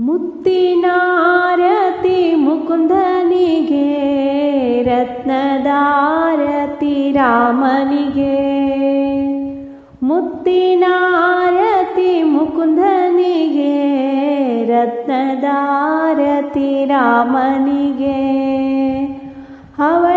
ಮುತ್ತಿನಾರತಿ ಮುಕುಂದನಿಗೆ ರತ್ನದಾರತಿ ರಾಮನಿಗೆ. ಮುತ್ತಿನಾರತಿ ಮುಕುಂದನಿಗೆ ರತ್ನದಾರತಿ ರಾಮನಿಗೆ. ಹವಳದಾರತಿ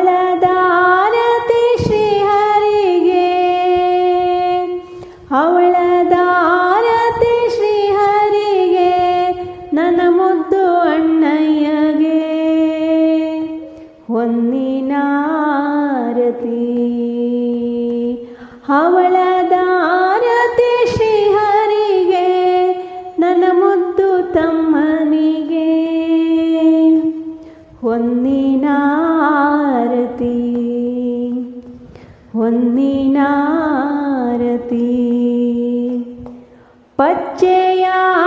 ಹೊನ್ನಿನಾರತಿ. ಹವಳದಾರತಿ ಶ್ರೀಹರಿಗೆ ನನ್ನ ಮುದ್ದು ತಮ್ಮನಿಗೆ. ಹೊನ್ನಿನಾರತಿ ಹೊನ್ನಿನಾರತಿ. ಪಚ್ಚೆಯಾರತಿ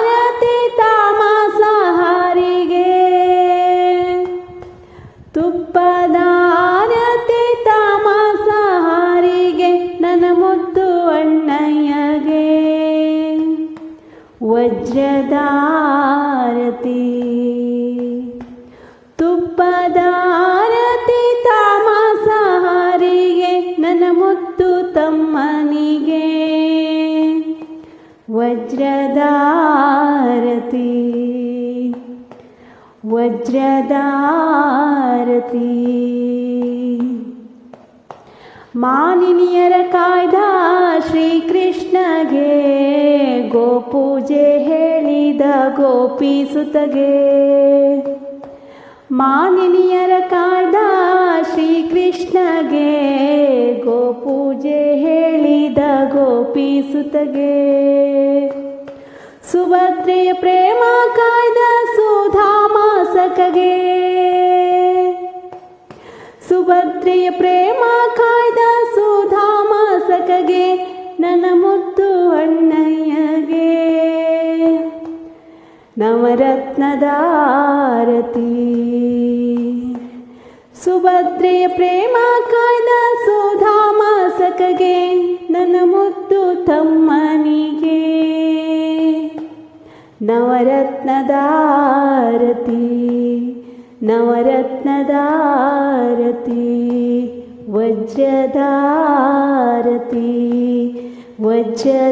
ವಜ್ರದಾರತಿ ತುಪ್ಪದಾರತಿ ತಾಮಸಹಾರಿಗೆ ನನ್ನ ಮುತ್ತು ತಮ್ಮನಿಗೆ. ವಜ್ರದಾರತಿ ವಜ್ರದಾರತಿ ಮಾನಿನಿಯರ ಕಾಯ್ದ ಶ್ರೀಕೃಷ್ಣಗೆ. ಗೋಪೂಜೆ ಹೇಳಿದ ಗೋಪಿಸುತ್ತಗೆ ಮಾನಿನಿಯರ ಕಾಯ್ದ ಶ್ರೀಕೃಷ್ಣಗೆ ಗೋಪೂಜೆ ಹೇಳಿದ ಗೋಪಿಸುತ್ತಗೆ ಸುಭದ್ರೆಯ ಪ್ರೇಮ ಕಾಯ್ದ ಸುಧಾಮಾಸಕಗೆ ಸುಭದ್ರೆಯ ಪ್ರೇಮ ಕಾಯ್ದ ಸುಧಾಮಾಸಕಗೆ ನನ್ನ ಮುತ್ತು ಅಣ್ಣಯ್ಯಗೆ ನವರತ್ನದಾರತಿ ಸುಭದ್ರೆಯ ಪ್ರೇಮ ಕಾಯ್ದ ಸುಧಾಮಾಸಕಗೆ ನನ್ನ ಮುದ್ದು ತಮ್ಮನಿಗೆ. ನವರತ್ನದಾರತಿ ನವರತ್ನದಾರತಿ ವಜ್ರದಾರತಿ ವಜ್ರದಾರತಿ